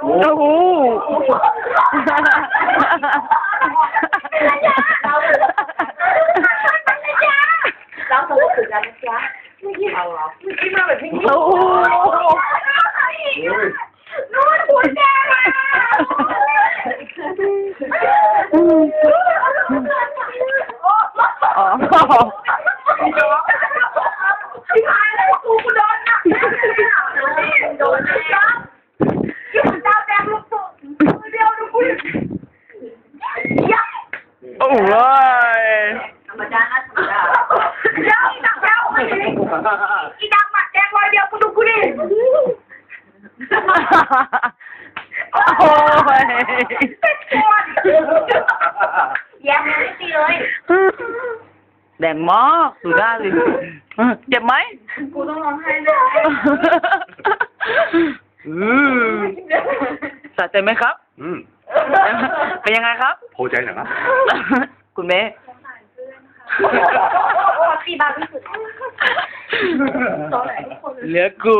โอ้โหเราสรุปถึงแล้วนะจ๊ะเอาเหรอเมื่อกี้มาแบบนี้โอ้โหนู่นคุณแดงมาอ๋อ พี่พายเลยกูกูโดนนะโดนนะจ๊ะยี่ห้อตาแดงลูกตุ๊กเดียวดูกูยัก โอ้ยธรรมดานะธรรมดาเดี๋ยวอีดักแล้วอีดักหมัดแดงรอยเดียวกูดูกูดิโอ้ยเป็นตัวแย้มไม่ตีเลยแดงมากดูหน้าสิเจ็บไหมกูต้องร้องไห้เลยสะใจไหมครับ อืม เป็นยังไงครับพอใจหน่อยครับคุณเมย์ตีบาที่สุด เหลือกู